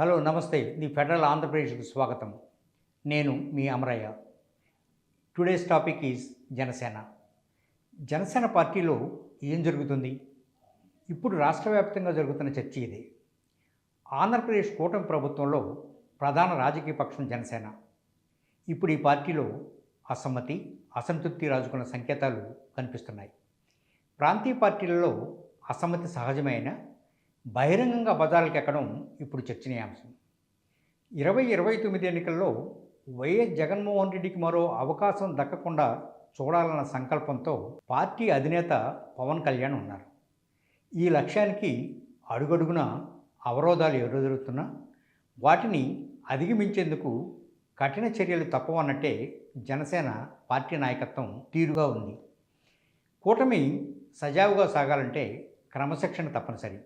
Hello నమస్తే. The federal ఆంధ్రప్రదేశ్కు స్వాగతం. నేను మీ Amarayya. Today's topic is Janasena. Janasena పార్టీలో ఏం జరుగుతుంది? ఇప్పుడు రాష్ట్ర వ్యాప్తంగా జరుగుతున్న చర్చ ఇదే. ఆంధ్రప్రదేశ్ కూటమి ప్రభుత్వంలో ప్రధాన రాజకీయ పక్షం జనసేన. ఇప్పుడు ఈ పార్టీలో అసమ్మతి అసంతృప్తి రాజుకున్న సంకేతాలు కనిపిస్తున్నాయి. ప్రాంతీయ పార్టీలలో అసమ్మతి సహజమైన బహిరంగంగా బజార్లకు ఎక్కడం ఇప్పుడు చర్చనీయాంశం. ఇరవై ఇరవై తొమ్మిది ఎన్నికల్లో వైఎస్ జగన్మోహన్ రెడ్డికి మరో అవకాశం దక్కకుండా చూడాలన్న సంకల్పంతో పార్టీ అధినేత పవన్ కళ్యాణ్ ఉన్నారు. ఈ లక్ష్యానికి అడుగడుగున అవరోధాలు ఎదురవుతున్నా వాటిని అధిగమించేందుకు కఠిన చర్యలు తప్పవన్నట్టే జనసేన పార్టీ నాయకత్వం తీరుగా ఉంది. కూటమి సజావుగా సాగాలంటే క్రమశిక్షణ తప్పనిసరి.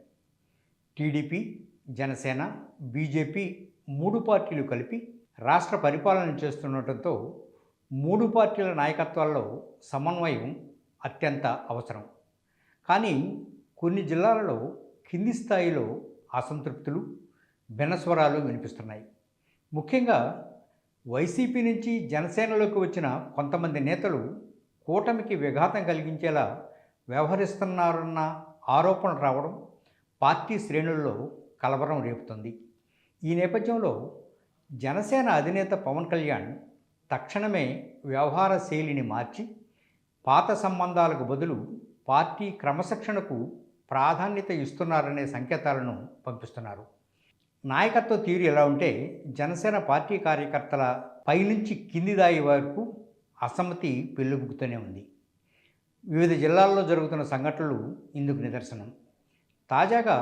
టీడీపీ జనసేన బీజేపీ మూడు పార్టీలు కలిపి రాష్ట్ర పరిపాలన చేస్తుండటంతో మూడు పార్టీల నాయకత్వాల్లో సమన్వయం అత్యంత అవసరం. కానీ కొన్ని జిల్లాలలో కింది స్థాయిలో అసంతృప్తులు భిన్నస్వరాలు వినిపిస్తున్నాయి. ముఖ్యంగా వైసీపీ నుంచి జనసేనలోకి వచ్చిన కొంతమంది నేతలు కూటమికి విఘాతం కలిగించేలా వ్యవహరిస్తున్నారన్న ఆరోపణలు రావడం పార్టీ శ్రేణుల్లో కలవరం రేపుతుంది. ఈ నేపథ్యంలో జనసేన అధినేత పవన్ కళ్యాణ్ తక్షణమే వ్యవహార శైలిని మార్చి పాత సంబంధాలకు బదులు పార్టీ క్రమశిక్షణకు ప్రాధాన్యత ఇస్తున్నారనే సంకేతాలను పంపిస్తున్నారు. నాయకత్వ తీరు ఎలా ఉంటే జనసేన పార్టీ కార్యకర్తల పైనుంచి కింది దాయి వరకు అసమ్మతి పెళ్ళుబుకుతూనే ఉంది. వివిధ జిల్లాల్లో జరుగుతున్న సంఘటనలు ఇందుకు నిదర్శనం. తాజాగా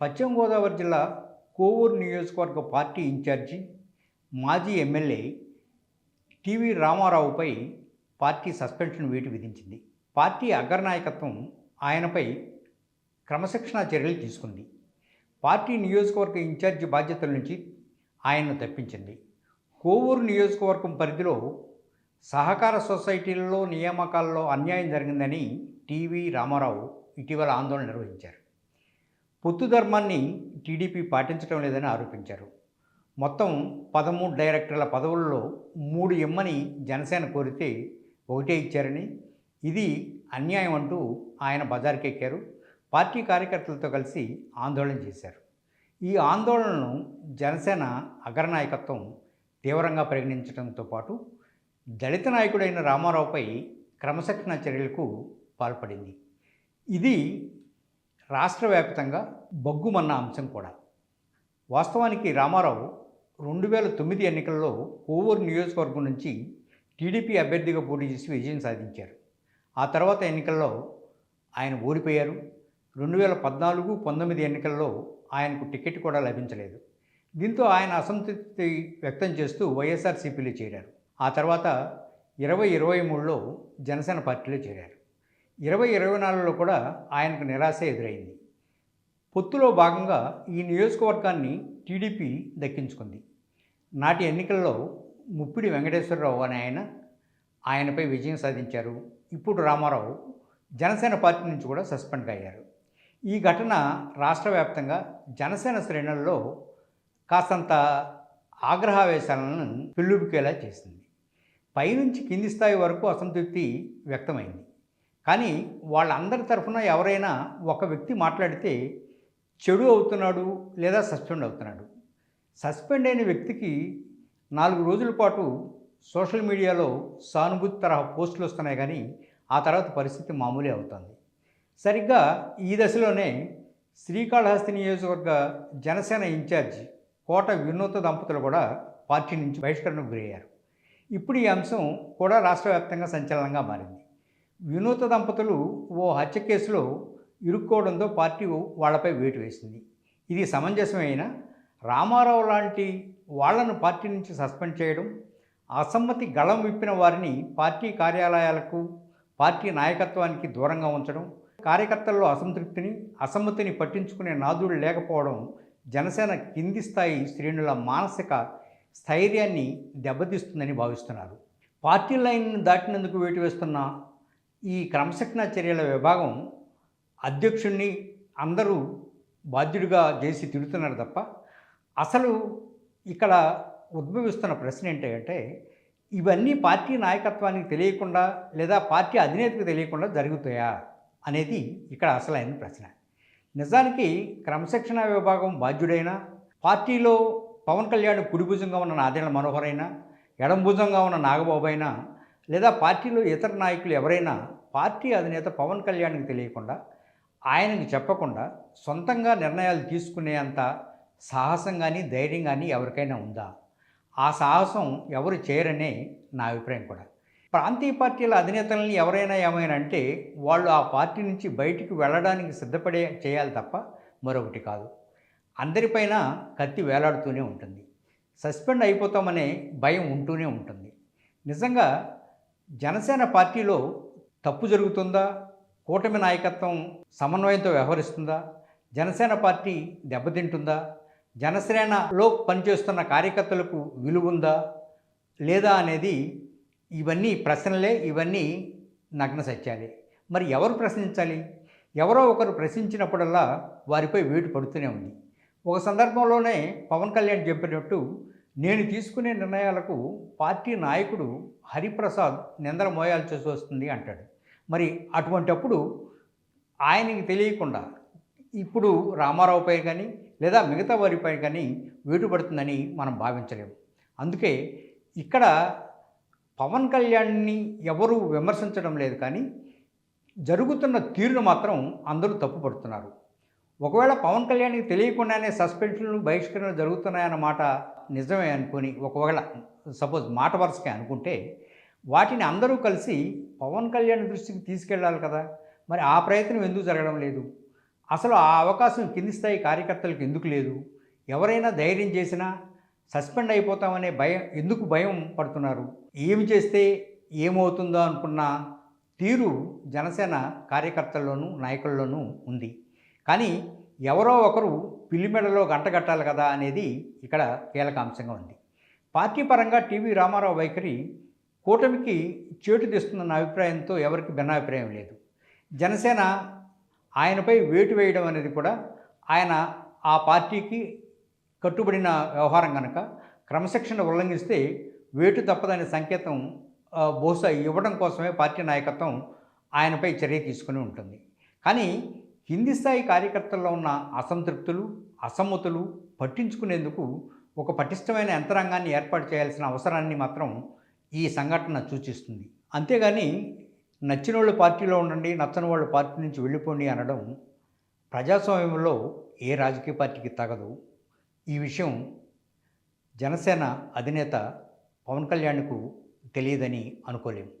పశ్చిమ గోదావరి జిల్లా కోవూరు నియోజకవర్గ పార్టీ ఇన్ఛార్జి మాజీ ఎమ్మెల్యే టీవీ రామారావుపై పార్టీ సస్పెన్షన్ వేటు విధించింది. పార్టీ అగ్రనాయకత్వం ఆయనపై క్రమశిక్షణా చర్యలు తీసుకుంది. పార్టీ నియోజకవర్గ ఇన్ఛార్జి బాధ్యతల నుంచి ఆయన్ను తప్పించింది. కోవూరు నియోజకవర్గం పరిధిలో సహకార సొసైటీలలో నియామకాల్లో అన్యాయం జరిగిందని టీవీ రామారావు ఇటీవల ఆందోళన నిర్వహించారు. పొత్తు ధర్మాన్ని టీడీపీ పాటించడం లేదని ఆరోపించారు. మొత్తం పదమూడు డైరెక్టర్ల పదవుల్లో మూడు ఇమ్మని జనసేన కోరితే ఒకటే ఇచ్చారని ఇది అన్యాయం అంటూ ఆయన బజార్కెక్కారు. పార్టీ కార్యకర్తలతో కలిసి ఆందోళన చేశారు. ఈ ఆందోళనను జనసేన అగ్రనాయకత్వం తీవ్రంగా పరిగణించడంతో పాటు దళిత నాయకుడైన రామారావుపై క్రమశిక్షణ చర్యలకు పాల్పడింది. ఇది రాష్ట్ర వ్యాప్తంగా బొగ్గుమన్న అంశం కూడా. వాస్తవానికి రామారావు రెండు వేల తొమ్మిది ఎన్నికల్లో కోవూరు నియోజకవర్గం నుంచి టీడీపీ అభ్యర్థిగా పోటీ చేసి విజయం సాధించారు. ఆ తర్వాత ఎన్నికల్లో ఆయన ఓడిపోయారు. రెండు వేల పద్నాలుగు పంతొమ్మిది ఎన్నికల్లో ఆయనకు టికెట్ కూడా లభించలేదు. దీంతో ఆయన అసంతృప్తి వ్యక్తం చేస్తూ వైఎస్ఆర్సీపీలో చేరారు. ఆ తర్వాత ఇరవై ఇరవై మూడులో జనసేన పార్టీలో చేరారు. ఇరవై ఇరవై నాలుగులో కూడా ఆయనకు నిరాశ ఎదురైంది. పొత్తులో భాగంగా ఈ నియోజకవర్గాన్ని టీడీపీ దక్కించుకుంది. నాటి ఎన్నికల్లో ముప్పిడి వెంకటేశ్వరరావు అనే ఆయన ఆయనపై విజయం సాధించారు. ఇప్పుడు రామారావు జనసేన పార్టీ నుంచి కూడా సస్పెండ్ అయ్యారు. ఈ ఘటన రాష్ట్ర వ్యాప్తంగా జనసేన శ్రేణుల్లో కాస్తంత ఆగ్రహావేశాలను పెళ్ళుబికేలా చేసింది. పైనుంచి కింది స్థాయి వరకు అసంతృప్తి వ్యక్తమైంది. కానీ వాళ్ళందరి తరఫున ఎవరైనా ఒక వ్యక్తి మాట్లాడితే చెడు అవుతున్నాడు లేదా సస్పెండ్ అవుతున్నాడు. సస్పెండ్ అయిన వ్యక్తికి నాలుగు రోజుల పాటు సోషల్ మీడియాలో సానుభూతి తరహా పోస్టులు వస్తున్నాయి కానీ ఆ తర్వాత పరిస్థితి మామూలే అవుతుంది. సరిగ్గా ఈ దశలోనే శ్రీకాళహస్తి నియోజకవర్గ జనసేన ఇన్ఛార్జ్ కోట వినూత దంపతులు కూడా పార్టీ నుంచి బహిష్కరణకు గురయ్యారు. ఇప్పుడు ఈ అంశం కూడా రాష్ట్ర వ్యాప్తంగా సంచలనంగా మారింది. వినూత దంపతులు ఓ హత్య కేసులో ఇరుక్కోవడంతో పార్టీ వాళ్ళపై వేటు వేసింది. ఇది సమంజసమైన రామారావు లాంటి వాళ్ళను పార్టీ నుంచి సస్పెండ్ చేయడం అసమ్మతి గళం విప్పిన వారిని పార్టీ కార్యాలయాలకు పార్టీ నాయకత్వానికి దూరంగా ఉంచడం కార్యకర్తల్లో అసంతృప్తిని అసమ్మతిని పట్టించుకునే నాదుడు లేకపోవడం జనసేన కింది స్థాయి శ్రేణుల మానసిక స్థైర్యాన్ని దెబ్బతీస్తుందని భావిస్తున్నారు. పార్టీ లైన్ దాటినందుకు వేటు వేస్తున్న ఈ క్రమశిక్షణ చర్యల విభాగం అధ్యక్షుణ్ణి అందరూ బాధ్యుడిగా చేసి తిడుతున్నారు తప్ప అసలు ఇక్కడ ఉద్భవిస్తున్న ప్రశ్న ఏంటంటే ఇవన్నీ పార్టీ నాయకత్వానికి తెలియకుండా లేదా పార్టీ అధినేతకు తెలియకుండా జరుగుతాయా అనేది ఇక్కడ అసలైన ప్రశ్న. నిజానికి క్రమశిక్షణ విభాగం బాధ్యుడైనా పార్టీలో పవన్ కళ్యాణ్ కుడిభుజంగా ఉన్న నాదేళ్ళ మనోహర్ అయినా ఎడంభుజంగా ఉన్న నాగబాబు అయినా లేదా పార్టీలో ఇతర నాయకులు ఎవరైనా పార్టీ అధినేత పవన్ కళ్యాణ్కి తెలియకుండా ఆయనకి చెప్పకుండా సొంతంగా నిర్ణయాలు తీసుకునేంత సాహసం కానీ ధైర్యం కానీ ఎవరికైనా ఉందా? ఆ సాహసం ఎవరు చేయరనే నా అభిప్రాయం కూడా. ప్రాంతీయ పార్టీల అధినేతలని ఎవరైనా ఏమైనా అంటే వాళ్ళు ఆ పార్టీ నుంచి బయటికి వెళ్ళడానికి సిద్ధపడే చేయాలి తప్ప మరొకటి కాదు. అందరిపైన కత్తి వేలాడుతూనే ఉంటుంది. సస్పెండ్ అయిపోతామనే భయం ఉంటూనే ఉంటుంది. నిజంగా జనసేన పార్టీలో తప్పు జరుగుతుందా? కూటమి నాయకత్వం సమన్వయంతో వ్యవహరిస్తుందా? జనసేన పార్టీ దెబ్బతింటుందా? జనసేనలో పనిచేస్తున్న కార్యకర్తలకు విలువుందా? లేదా అనేది ఇవన్నీ ప్రశ్నలే ఇవన్నీ నగ్న సత్యాలే. మరి ఎవరు ప్రశ్నించాలి? ఎవరో ఒకరు ప్రశ్నించినప్పుడల్లా వారిపై వేటు పడుతూనే ఉంది. ఒక సందర్భంలోనే పవన్ కళ్యాణ్ చెప్పినట్టు నేను తీసుకునే నిర్ణయాలకు పార్టీ నాయకుడు హరిప్రసాద్ నిందర మోయాల్సి వస్తుంది అంటాడు. మరి అటువంటప్పుడు ఆయనకి తెలియకుండా ఇప్పుడు రామారావుపై కానీ లేదా మిగతా వారిపై కానీ వేటుపడుతుందని మనం భావించలేము. అందుకే ఇక్కడ పవన్ కళ్యాణ్ని ఎవరు విమర్శించడం లేదు కానీ జరుగుతున్న తీరును మాత్రం అందరూ తప్పుపడుతున్నారు. ఒకవేళ పవన్ కళ్యాణ్కి తెలియకుండానే సస్పెన్షన్లు బహిష్కరణ జరుగుతున్నాయన్నమాట నిజమే అనుకొని ఒకవేళ సపోజ్ మాట వరుసకే అనుకుంటే వాటిని అందరూ కలిసి పవన్ కళ్యాణ్ దృష్టికి తీసుకెళ్ళాలి కదా. మరి ఆ ప్రయత్నం ఎందుకు జరగడం లేదు? అసలు ఆ అవకాశం కింది స్థాయి కార్యకర్తలకు ఎందుకు లేదు? ఎవరైనా ధైర్యం చేసినా సస్పెండ్ అయిపోతామనే భయం ఎందుకు భయం పడుతున్నారు? ఏమి చేస్తే ఏమవుతుందో అనుకున్న తీరు జనసేన కార్యకర్తల్లోనూ నాయకుల్లోనూ ఉంది. కానీ ఎవరో ఒకరు పిల్లిమెడలో గంటగట్టాలి కదా అనేది ఇక్కడ కీలక అంశంగా ఉంది. పార్టీ పరంగా టీవీ రామారావు వైఖరి కూటమికి చేటు తెస్తుందన్న అభిప్రాయంతో ఎవరికి భిన్నాభిప్రాయం లేదు. జనసేన ఆయనపై వేటు వేయడం అనేది కూడా ఆయన ఆ పార్టీకి కట్టుబడిన వ్యవహారం కనుక క్రమశిక్షణ ఉల్లంఘిస్తే వేటు తప్పదనే సంకేతం బహుశా ఇవ్వడం కోసమే పార్టీ నాయకత్వం ఆయనపై చర్య తీసుకుని ఉంటుంది. కానీ కింది స్థాయి కార్యకర్తల్లో ఉన్న అసంతృప్తులు అసమ్మతులు పట్టించుకునేందుకు ఒక పటిష్టమైన యంత్రాంగాన్ని ఏర్పాటు చేయాల్సిన అవసరాన్ని మాత్రం ఈ సంఘటన సూచిస్తుంది. అంతేగాని నచ్చిన వాళ్ళు పార్టీలో ఉండండి నచ్చని వాళ్ళు పార్టీ నుంచి వెళ్ళిపోండి అనడం ప్రజాస్వామ్యంలో ఏ రాజకీయ పార్టీకి తగదు. ఈ విషయం జనసేన అధినేత పవన్ కళ్యాణ్కు తెలియదని అనుకోలేము.